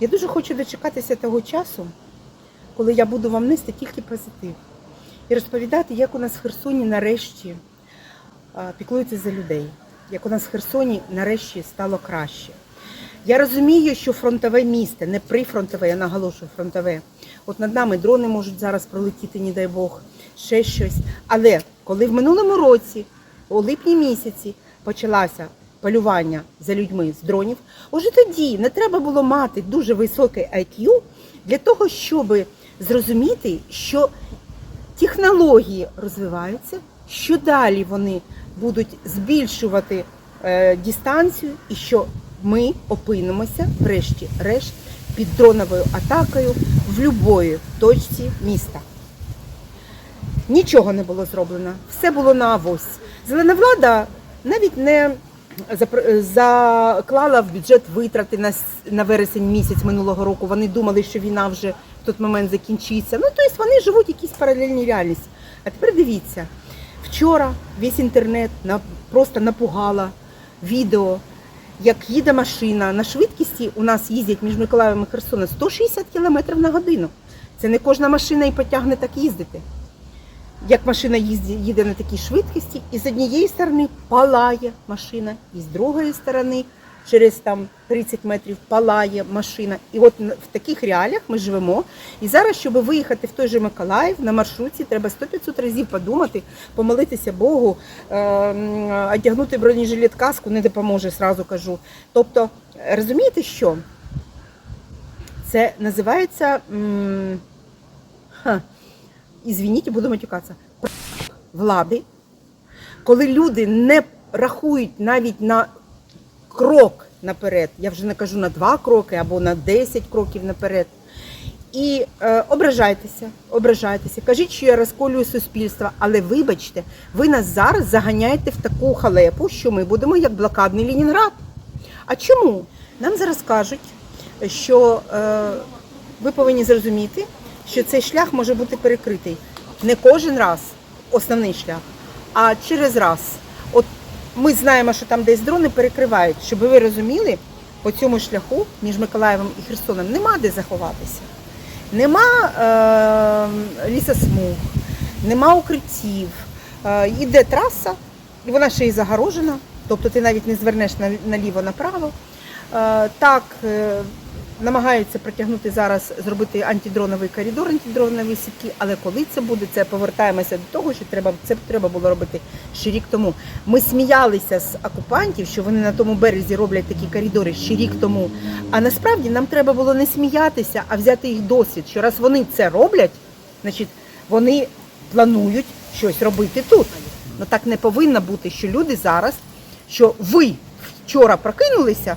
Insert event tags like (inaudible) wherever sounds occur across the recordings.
Я дуже хочу дочекатися того часу, коли я буду вам нести тільки позитив і розповідати, як у нас в Херсоні нарешті піклуються за людей, як у нас в Херсоні нарешті стало краще. Я розумію, що фронтове місто, не прифронтове, я наголошую фронтове. От над нами дрони можуть зараз пролетіти, не дай Бог, ще щось. Але коли в минулому році, у липні місяці, почалося полювання за людьми з дронів, уже тоді не треба було мати дуже високий IQ для того, щоб зрозуміти, що технології розвиваються, що далі вони будуть збільшувати е, дистанцію, і що ми опинимося, врешті-решт, під дроновою атакою в будь-якій точці міста. Нічого не було зроблено, все було на авось. Зелена влада навіть не заклала в бюджет витрати на, на вересень місяць минулого року. Вони думали, що війна вже в той момент закінчиться. Ну, тобто вони живуть в якійсь паралельній реальності. А тепер дивіться, вчора весь інтернет на, просто напугала відео, як їде машина. На швидкості у нас їздять між Миколаєвом і Херсоном 160 км на годину. Це не кожна машина і потягне так їздити як машина їде на такій швидкості, і з однієї сторони палає машина, і з другої сторони, через там 30 метрів палає машина. І от в таких реаліях ми живемо. І зараз, щоб виїхати в той же Миколаїв на маршрутці, треба 100-500 разів подумати, помолитися Богу, е, одягнути бронежилет каску не допоможе, зразу кажу. Тобто, розумієте, що? Це називається. ха, извините, буду матюкатися, влади, коли люди не рахують навіть на крок наперед, я вже не кажу на два кроки або на 10 кроків наперед. І е, ображайтеся, ображайтеся, кажіть, що я розколюю суспільство, але вибачте, ви нас зараз заганяєте в таку халепу, що ми будемо як блокадний Ленінград. А чому? Нам зараз кажуть, що е, ви повинні зрозуміти, що цей шлях може бути перекритий не кожен раз, основний шлях, а через раз. От ми знаємо, що там десь дрони перекривають, щоб ви розуміли, по цьому шляху між Миколаєвом і Херсоном нема де заховатися. Нема е, лісосмуг, нема укриттів. Е, йде траса, і вона ще й загорожена, тобто ти навіть не звернеш наліво-направо. Е, так, е, намагаються протягнути зараз, зробити антидроновий коридор, антидронові сітки, але коли це буде, це повертаємося до того, що треба, це треба було робити ще рік тому. Ми сміялися з окупантів, що вони на тому березі роблять такі коридори ще рік тому. А насправді нам треба було не сміятися, а взяти їх досвід, що раз вони це роблять, значить вони планують щось робити тут. Ну так не повинно бути, що люди зараз, що ви вчора прокинулися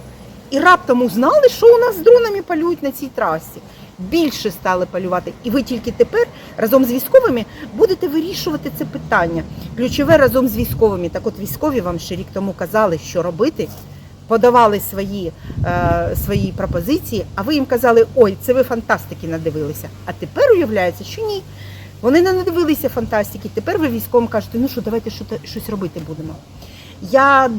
і раптом узнали, що у нас з дронами полюють на цій трасі. Більше стали полювати, і ви тільки тепер разом з військовими будете вирішувати це питання. Ключове разом з військовими. Так от військові вам ще рік тому казали, що робити, подавали свої, е, свої пропозиції, а ви їм казали, ой, це ви фантастики надивилися. А тепер уявляється, що ні. Вони не надивилися фантастики. Тепер ви військовим кажете, ну що, давайте що- щось робити будемо. Я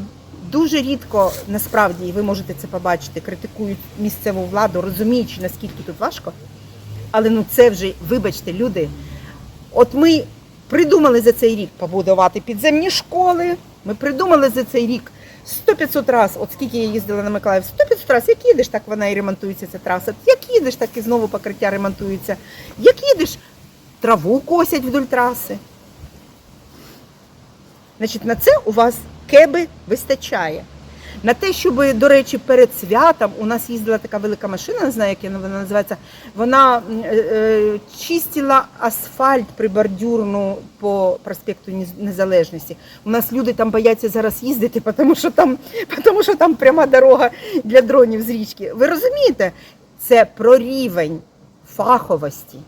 дуже рідко, насправді, і ви можете це побачити, критикують місцеву владу, розуміючи, наскільки тут важко. Але ну це вже, вибачте, люди. От ми придумали за цей рік побудувати підземні школи. Ми придумали за цей рік 100-500 раз, от скільки я їздила на Миколаїв, 100-500 раз, як їдеш, так вона і ремонтується ця траса. Як їдеш, так і знову покриття ремонтується. Як їдеш, траву косять вдоль траси. Значить, на це у вас кеби вистачає. На те, щоб, до речі, перед святом у нас їздила така велика машина, не знаю, як вона називається. Вона е, е, чистила асфальт прибордюрну по проспекту Незалежності. У нас люди там бояться зараз їздити, тому що там, (laughs) тому що там пряма дорога для дронів з річки. Ви розумієте? Це про рівень фаховості.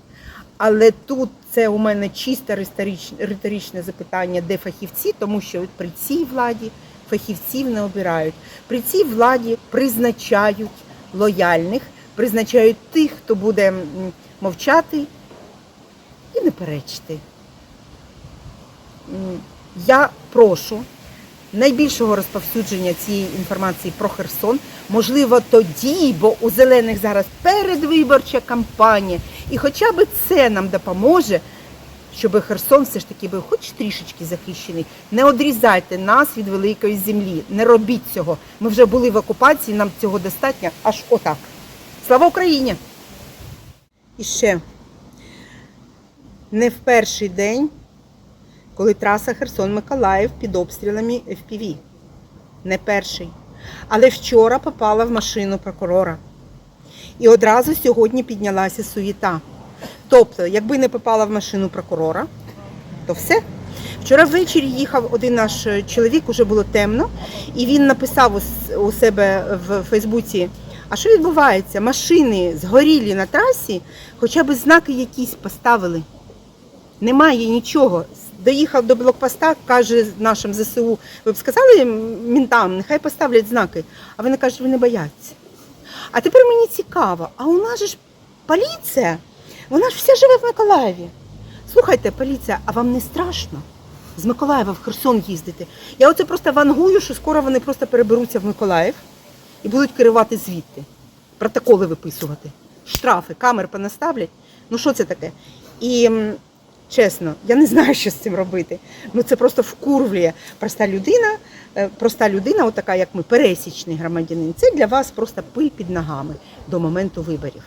Але тут це у мене риторичне, риторичне запитання, де фахівці, тому що при цій владі фахівців не обирають. При цій владі призначають лояльних, призначають тих, хто буде мовчати і не перечити. Я прошу найбільшого розповсюдження цієї інформації про Херсон Можливо, тоді, бо у зелених зараз передвиборча кампанія, і хоча б це нам допоможе, щоб Херсон все ж таки був хоч трішечки захищений. Не одрізайте нас від великої землі, не робіть цього. Ми вже були в окупації, нам цього достатньо аж отак. Слава Україні! І ще не в перший день, коли траса Херсон-Миколаїв під обстрілами FPV. Не перший. Але вчора попала в машину прокурора. І одразу сьогодні піднялася суєта. Тобто, якби не попала в машину прокурора, то все. Вчора ввечері їхав один наш чоловік, уже було темно, і він написав у себе в Фейсбуці: а що відбувається? Машини згорілі на трасі, хоча б знаки якісь поставили. Немає нічого. Доїхав до блокпоста, каже нашим ЗСУ, ви б сказали мінтам, нехай поставлять знаки. А вони кажуть, вони бояться. А тепер мені цікаво, а у нас ж поліція, вона ж вся живе в Миколаєві. Слухайте, поліція, а вам не страшно з Миколаєва в Херсон їздити? Я оце просто вангую, що скоро вони просто переберуться в Миколаїв і будуть керувати звідти, протоколи виписувати, штрафи, камер понаставлять. Ну що це таке? І чесно, я не знаю, що з цим робити. Ну це просто вкурвлює проста людина, е, проста людина, отака як ми, пересічний громадянин. Це для вас просто пиль під ногами до моменту виборів.